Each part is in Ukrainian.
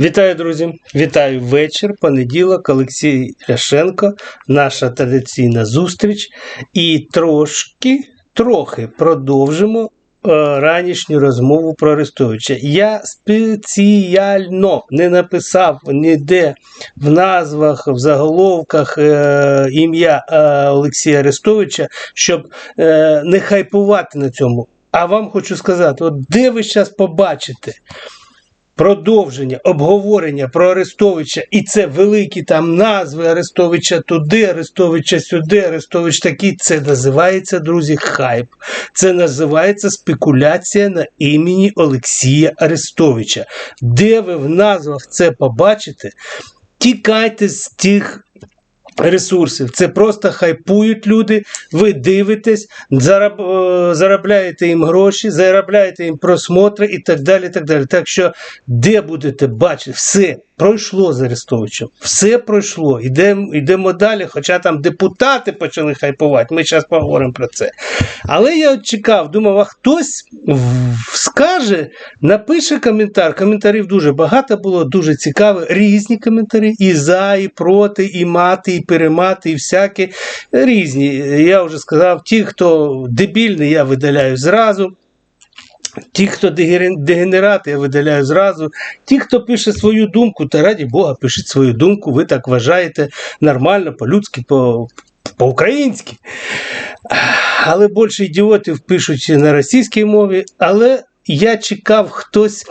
Вітаю, друзі! Вітаю вечір, понеділок, Олексій Ляшенко, наша традиційна зустріч. І трошки, трохи продовжимо е, ранішню розмову про Арестовича. Я спеціально не написав ніде в назвах, в заголовках е, ім'я е, Олексія Арестовича, щоб е, не хайпувати на цьому. А вам хочу сказати, от де ви зараз побачите продовження, обговорення про Арестовича, і це великі там назви Арестовича туди, Арестовича сюди, Арестович такий. Це називається, друзі, хайп. Це називається спекуляція на імені Олексія Арестовича. Де ви в назвах це побачите? Тікайте з тих. Ресурсів, це просто хайпують люди. Ви дивитесь, зараб, е, заробляєте їм гроші, заробляєте їм просмотри і так далі. Так далі. Так що, де будете бачити, все пройшло з Арестовичем, все пройшло. Йдемо йдемо далі. Хоча там депутати почали хайпувати. Ми зараз поговоримо про це. Але я чекав, думав, а хтось скаже, напише коментар. Коментарів дуже багато було, дуже цікаво. Різні коментарі, і за, і проти, і мати, і перемати, і всякі різні. Я вже сказав, ті, хто дебільний, я видаляю зразу. Ті, хто дегенерати, я видаляю зразу. Ті, хто пише свою думку, та раді Бога, пишіть свою думку, ви так вважаєте нормально, по-людськи, по- по-українськи. Але більше ідіотів пишуть на російській мові. Але я чекав, хтось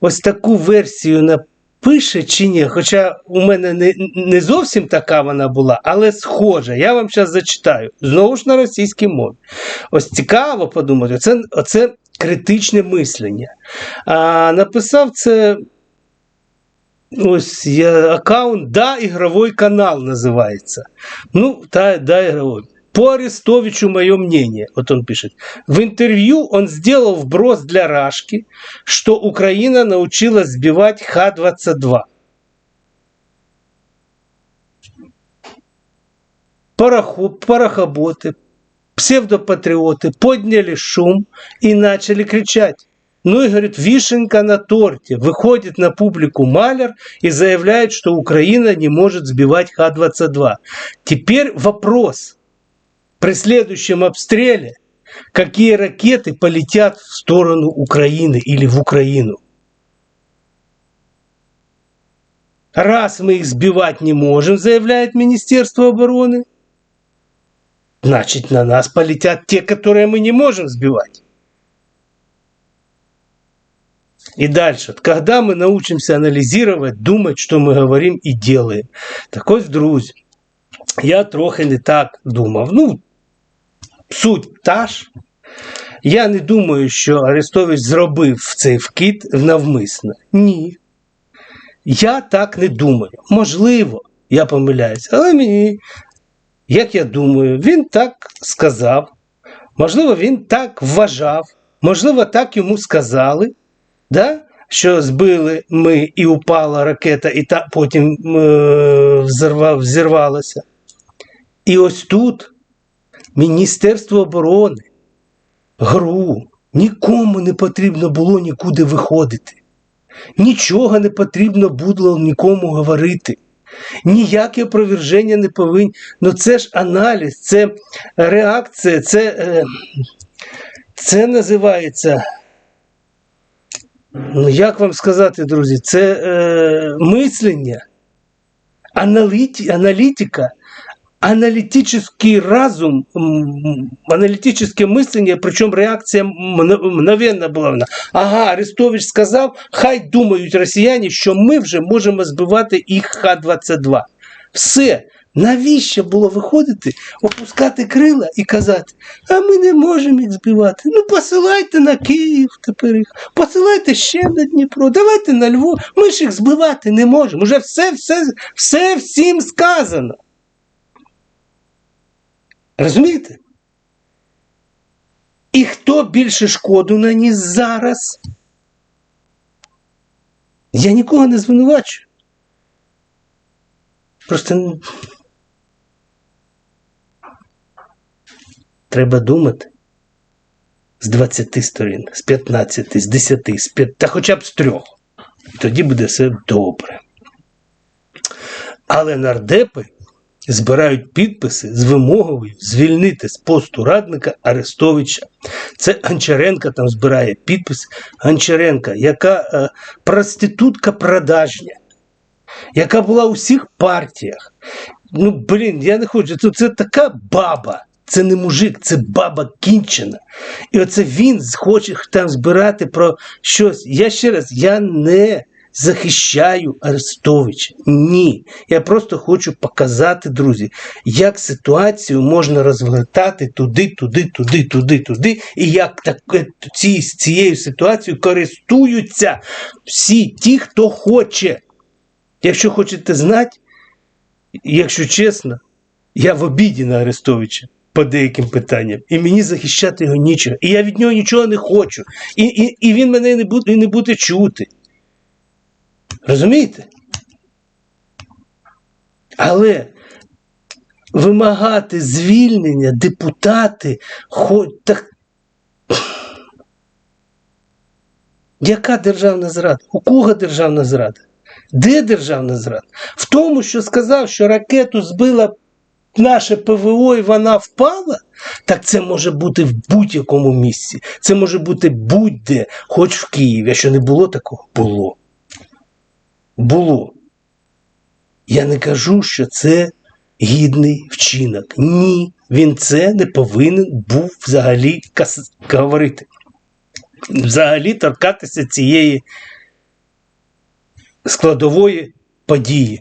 ось таку версію напише чи ні. Хоча у мене не, не зовсім така вона була, але схожа. Я вам зараз зачитаю. Знову ж на російській мові. Ось цікаво подумати, оце, оце критичне мислення. А написав це. Ось я, аккаунт Да, ігровий канал називається. Ну, та, да, игровой. По Арестовичу мое мнение, вот он пишет. В интервью он сделал вброс для Рашки, что Украина научилась сбивать Х-22. Парохо- Парохоботы, псевдопатриоты подняли шум и начали кричать. Ну и, говорит, вишенка на торте. Выходит на публику Маляр и заявляет, что Украина не может сбивать Х-22. Теперь вопрос. При следующем обстреле, какие ракеты полетят в сторону Украины или в Украину? Раз мы их сбивать не можем, заявляет Министерство обороны, значит на нас полетят те, которые мы не можем сбивать. И дальше. Когда мы научимся анализировать, думать, что мы говорим и делаем. Так ось, друзі, я трохи не так думав. Ну, суть та ж. Я не думаю, що Арестович зробив цей вкид навмисно. Ні. Я так не думаю. Можливо, я помиляюсь, але мені, як я думаю, він так сказав. Можливо, він так вважав, можливо, так йому сказали, да? що збили ми і упала ракета, і та потім е, взірвалася. І ось тут Міністерство оборони, ГРУ, нікому не потрібно було нікуди виходити. Нічого не потрібно було нікому говорити. Ніяке опроверження не повинні. Ну це ж аналіз, це реакція, це, е, це називається. Ну, як вам сказати, друзі, це е, мислення, аналіті, аналітика, аналітичний разум, м, аналітичне мислення, причому реакція мно- була. вона. Ага, Арестович сказав, хай думають росіяни, що ми вже можемо збивати їх Х-22. Все. Навіщо було виходити, опускати крила і казати, а ми не можемо їх збивати. Ну посилайте на Київ тепер їх, посилайте ще на Дніпро, давайте на Львов. Ми ж їх збивати не можемо. Уже все, все, все всім сказано. Розумієте? І хто більше шкоду наніс зараз? Я нікого не звинувачую. Просто ну, треба думати з 20 сторін, з 15, з 10, з 5, та хоча б з трьох. Тоді буде все добре. Але нардепи збирають підписи з вимогою звільнити з посту радника Арестовича. Це Гончаренка там збирає підпис. Гончаренка, яка е, проститутка продажня, яка була у всіх партіях. Ну, блін, я не хочу. Це, це така баба. Це не мужик, це баба кінчена. І оце він хоче там збирати про щось. Я ще раз, я не захищаю Арестовича. Ні. Я просто хочу показати, друзі, як ситуацію можна розвертати туди, туди, туди, туди, туди, і як так, ці, цією ситуацією користуються всі ті, хто хоче. Якщо хочете знати, якщо чесно, я в обіді на Арестовича по деяким питанням, і мені захищати його нічого. І я від нього нічого не хочу. І і, і він мене не буде, не буде чути. Розумієте? Але вимагати звільнення депутати, хоч так. Яка державна зрада? У кого державна зрада? Де державна зрада? В тому, що сказав, що ракету збила наше ПВО і вона впала, так це може бути в будь-якому місці. Це може бути будь-де, хоч в Києві. А що не було такого? Було. Було. Я не кажу, що це гідний вчинок. Ні, він це не повинен був взагалі говорити. Взагалі торкатися цієї складової події.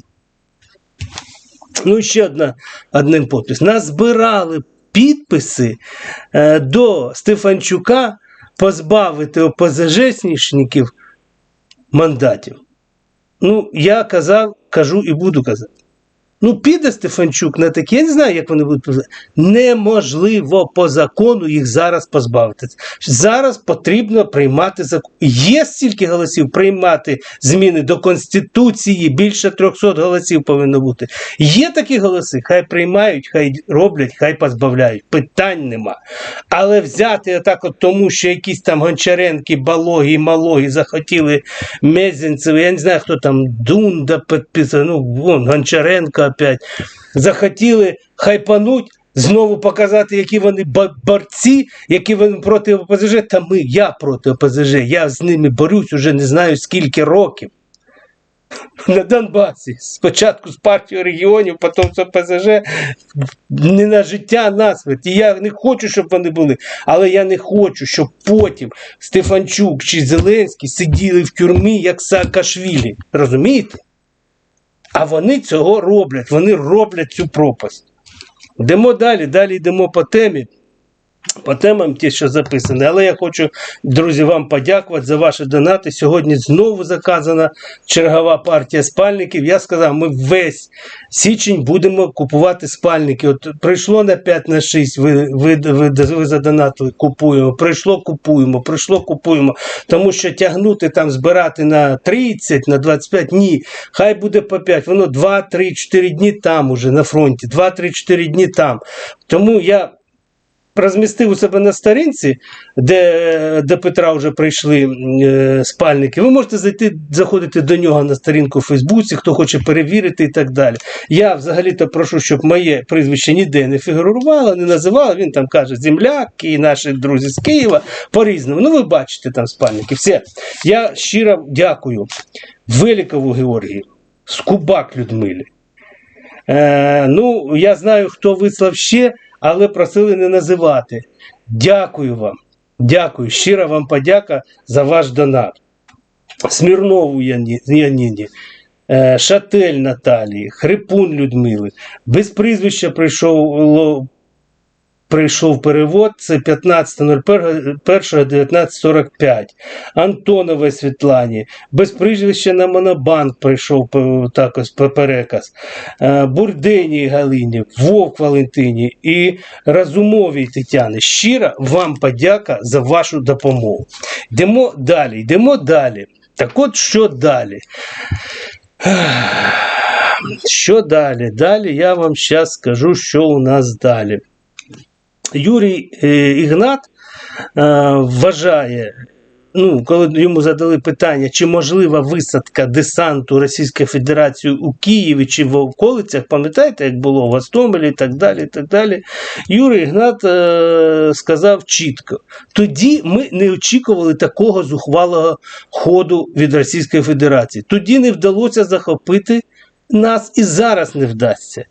Ну, і ще одна, один підпис. Назбирали підписи е, до Стефанчука позбавити ОПЗЖшників мандатів. Ну, я казав, кажу і буду казати. Ну, піде Стефанчук на таке, я не знаю, як вони будуть позбавити. Неможливо по закону їх зараз позбавити. Зараз потрібно приймати закон. Є стільки голосів приймати зміни до Конституції, більше 300 голосів повинно бути. Є такі голоси, хай приймають, хай роблять, хай позбавляють. Питань нема. Але взяти отак от тому, що якісь там гончаренки, балоги, малоги захотіли Мезенцеви, я не знаю, хто там Дунда підписав, ну, вон, Гончаренко опять. Захотіли хайпануть, знову показати, які вони борці, які вони проти ОПЗЖ. Та ми, я проти ОПЗЖ, я з ними борюсь уже не знаю скільки років. На Донбасі. Спочатку з партією регіонів, потім з ОПЗЖ не на життя, а на смерть. І я не хочу, щоб вони були. Але я не хочу, щоб потім Стефанчук чи Зеленський сиділи в тюрмі, як Саакашвілі. Розумієте? А вони цього роблять, вони роблять цю пропасть. Йдемо далі, далі йдемо по темі. По темам ті, що записані, але я хочу, друзі, вам подякувати за ваші донати. Сьогодні знову заказана чергова партія спальників. Я сказав, ми весь січень будемо купувати спальники. От прийшло на 5 на 6, ви ви, ви, ви задонатили, купуємо. Прийшло, купуємо, прийшло, купуємо. Тому що тягнути там, збирати на 30, на 25, ні. Хай буде по 5. Воно 2, 3, 4 дні там уже на фронті, 2, 3, 4 дні там. Тому я розмістив у себе на сторінці, де до Петра вже прийшли е, спальники. Ви можете зайти, заходити до нього на сторінку у Фейсбуці, хто хоче перевірити і так далі. Я взагалі-то прошу, щоб моє прізвище ніде не фігурувало, не називало. Він там каже земляк і наші друзі з Києва по-різному. Ну, ви бачите там спальники. Все. Я щиро дякую Великову Георгію, Скубак Людмилі. Е, Ну, я знаю, хто вислав ще але просили не називати. Дякую вам. Дякую. Щира вам подяка за ваш донат. Смірнову Яніні, е, Шатель Наталії, Хрипун Людмили. Без прізвища прийшов прийшов перевод, це 15.01.1945. Антонове Світлані, без прізвища на Монобанк прийшов також переказ. Е, Бурдені Галині, Вовк Валентині і Разумовій Тетяни. Щира вам подяка за вашу допомогу. Йдемо далі, йдемо далі. Так от що далі? Що далі? Далі я вам зараз скажу, що у нас далі. Юрій е, Ігнат е, вважає, ну, коли йому задали питання, чи можлива висадка десанту Російської Федерації у Києві чи в околицях, пам'ятаєте, як було в Гостомелі і так далі. і так далі, Юрій Ігнат е, сказав чітко: тоді ми не очікували такого зухвалого ходу від Російської Федерації. Тоді не вдалося захопити нас і зараз не вдасться.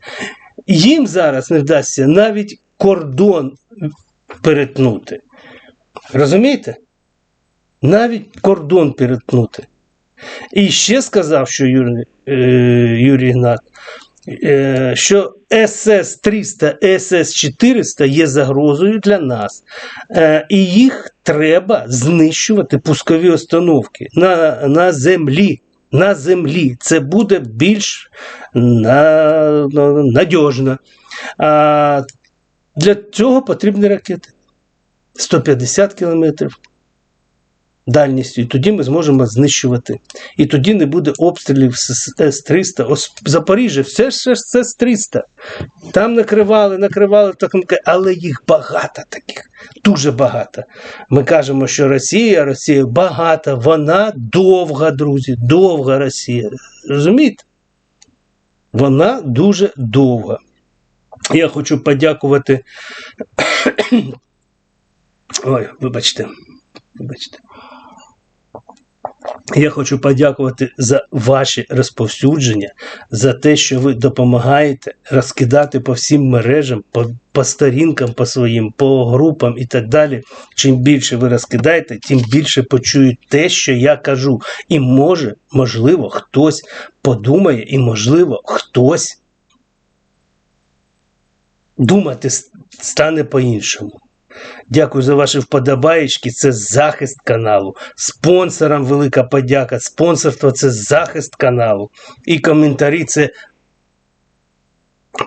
Їм зараз не вдасться навіть кордон перетнути. Розумієте? Навіть кордон перетнути. І ще сказав, що Юрій, е, Юрій Ігнат, е, що СС-300, СС-400 є загрозою для нас. Е, і їх треба знищувати пускові установки на, на землі. На землі це буде більш на, надіжно. А для цього потрібні ракети 150 кілометрів дальністю, і тоді ми зможемо знищувати. І тоді не буде обстрілів з С-300. Ось Запоріжжя, все ж це з 300. Там накривали, накривали, але їх багато таких, дуже багато. Ми кажемо, що Росія, Росія багата, вона довга, друзі, довга Росія. Розумієте? Вона дуже довга. Я хочу подякувати. Ой, вибачте, вибачте. Я хочу подякувати за ваші розповсюдження, за те, що ви допомагаєте розкидати по всім мережам, по, по сторінкам по своїм, по групам і так далі. Чим більше ви розкидаєте, тим більше почують те, що я кажу. І може, можливо, хтось подумає, і можливо, хтось думати стане по-іншому. Дякую за ваші вподобаєчки. Це захист каналу. Спонсорам велика подяка. Спонсорство це захист каналу. І коментарі це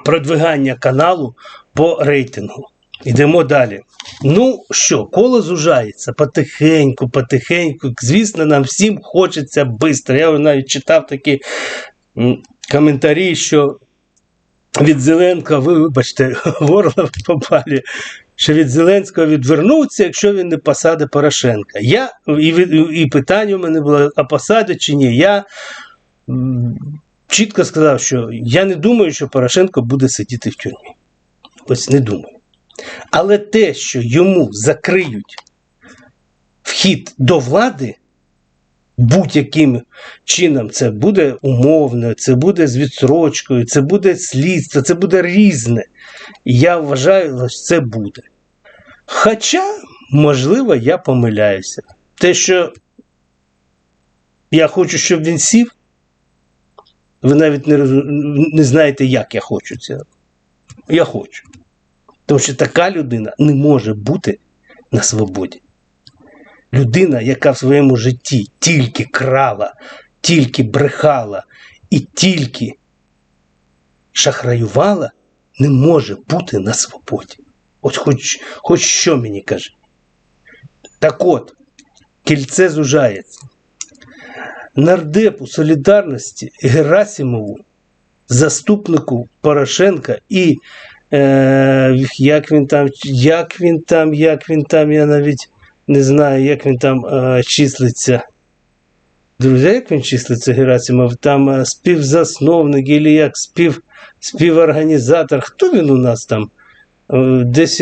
продвигання каналу по рейтингу. Йдемо далі. Ну що, коло зужається потихеньку, потихеньку. Звісно, нам всім хочеться швидко. Я навіть читав такі коментарі, що від Зеленка, ви вибачте, горло попали що від Зеленського відвернуться, якщо він не посаде Порошенка. Я, І і питання у мене було, а посадить чи ні. Я чітко сказав, що я не думаю, що Порошенко буде сидіти в тюрмі. Ось не думаю. Але те, що йому закриють вхід до влади, будь-яким чином це буде умовно, це буде з відсрочкою, це буде слідство, це буде різне. Я вважаю, що це буде. Хоча, можливо, я помиляюся. Те, що я хочу, щоб він сів, ви навіть не роз... не знаєте, як я хочу цього. Я хочу. Тому що така людина не може бути на свободі. Людина, яка в своєму житті тільки крала, тільки брехала і тільки шахраювала, не може бути на свободі. От хоч, хоч що мені каже. Так от, кільце зужається. Нардепу солідарності Герасимову, заступнику Порошенка і е, як він там, як він там, як він там, я навіть не знаю, як він там е, числиться. Друзі, як він числиться Герасимов? Там е, співзасновник, або як спів, співорганізатор. Хто він у нас там? Е, десь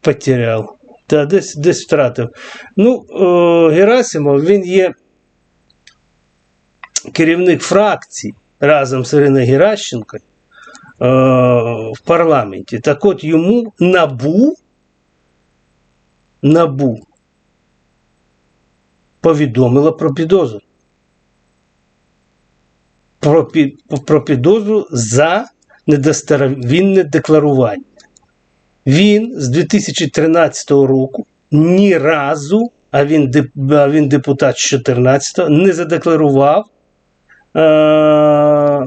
потеряв, та десь десь втратив. Ну, е, Герасимов він є керівник фракції разом з Іриною Геращенко е, в парламенті. Так от йому набу, набу повідомила про підозру. Про, про підозру за недостовірне декларування. Він з 2013 року ні разу, а він а він депутат з 2014 не задекларував е-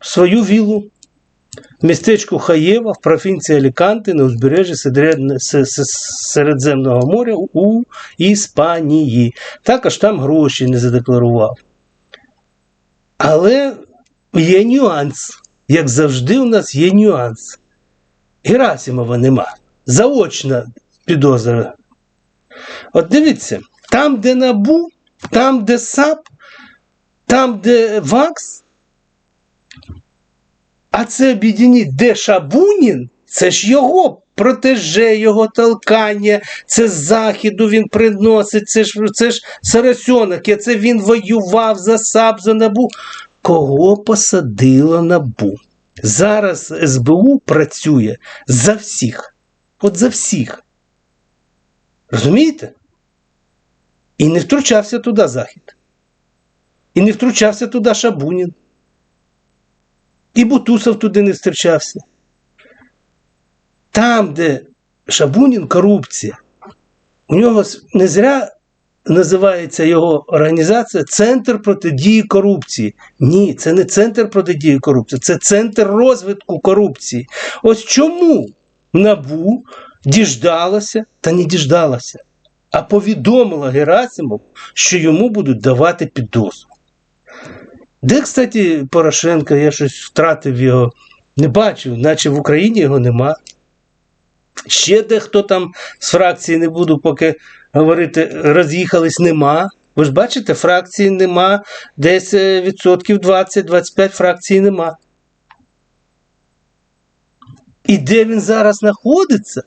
свою вілу в містечку Хаєва в провінції Аліканти на узбережжі Середземного моря у Іспанії. Також там гроші не задекларував. Але є нюанс. Як завжди, у нас є нюанс. Герасимова нема. Заочна підозра. От дивіться, Там, де НАБУ, там, де САП, там, де ВАКС, а це об'єдніть, де Шабунін, це ж його протеже, його толкання, це з заходу він приносить, це ж, це ж Сарасьонок, це він воював за САП, за НАБУ. Кого посадило НАБУ? Зараз СБУ працює за всіх. От за всіх. Розумієте? І не втручався туди Захід. І не втручався туди Шабунін. І Бутусов туди не втручався. Там, де Шабунін корупція, у нього не зря називається його організація Центр протидії корупції. Ні, це не центр протидії корупції, це центр розвитку корупції. Ось чому НАБУ діждалося та не діждалося, а повідомила Герасимов, що йому будуть давати підозру. Де, кстати, Порошенко, я щось втратив його, не бачив, наче в Україні його нема. Ще дехто там з фракції не буду поки говорити, роз'їхались, нема. Ви ж бачите, фракції нема, десь е, відсотків 20-25 фракцій нема. І де він зараз знаходиться?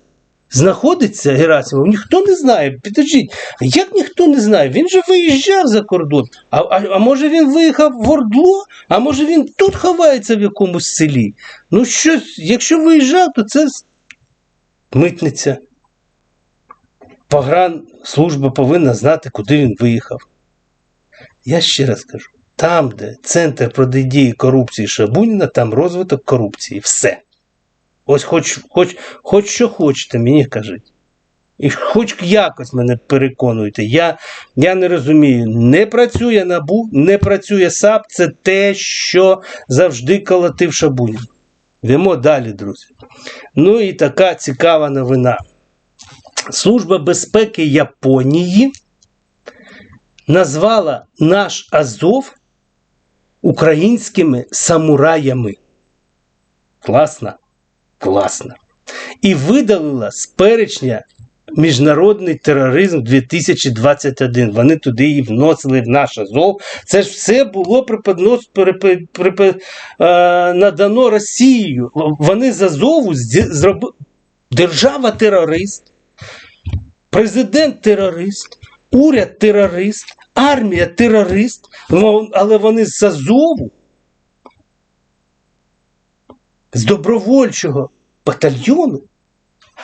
Знаходиться Герасимов, ніхто не знає. Підождіть, як ніхто не знає? Він же виїжджав за кордон. А, а, а може він виїхав в Ордло, а може він тут ховається в якомусь селі. Ну, щось, якщо виїжджав, то це митниця. Погран служба повинна знати, куди він виїхав. Я ще раз кажу: там, де центр протидії корупції Шабуніна, там розвиток корупції. Все. Ось хоч, хоч, хоч що хочете, мені кажіть. І хоч якось мене переконуйте. Я, я не розумію, не працює НАБУ, не працює САП, це те, що завжди колотив Шабунін. Йдемо далі, друзі. Ну і така цікава новина. Служба безпеки Японії назвала наш Азов українськими самураями. Класно? Класно. І видалила з перечня міжнародний тероризм 2021. Вони туди її вносили в наш Азов. Це ж все було приподнос, припи, припи, е, надано Росією. Вони з Азову зробили держава-терорист, президент-терорист, уряд терорист, армія терорист, але вони з Азову, з добровольчого батальйону,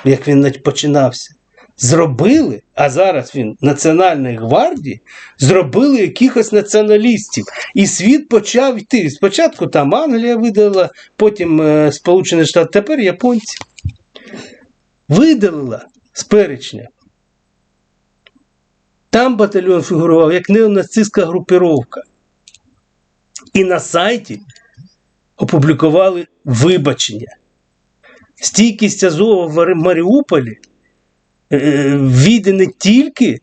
як він починався, зробили, а зараз він Національної гвардії, зробили якихось націоналістів. І світ почав йти. Спочатку там Англія видала, потім е, Сполучені Штати, тепер японці. Видалила з перечня. Там батальйон фігурував як неонацистська групіровка. І на сайті опублікували вибачення. Стійкість Азова в Маріуполі е, війде не тільки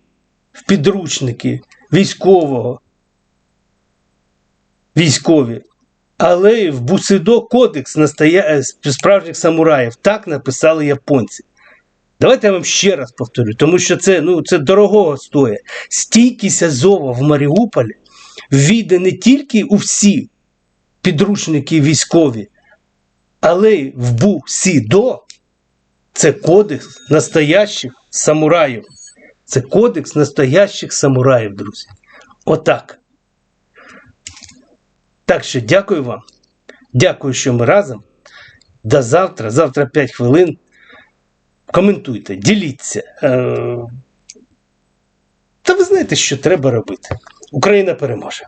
в підручники військового, військові, але й в Бусидо Кодекс настоя... справжніх самураїв. Так написали японці. Давайте я вам ще раз повторю, тому що це ну, це дорогого стоїть. Стійкість Азова в Маріуполі війде не тільки у всі підручники військові, але в Бусідо це кодекс настоящих самураїв. Це кодекс настоящих самураїв, друзі. Отак. Так що дякую вам. Дякую, що ми разом. До завтра. Завтра 5 хвилин. Коментуйте, діліться. Е, Та ви знаєте, що треба робити. Україна переможе.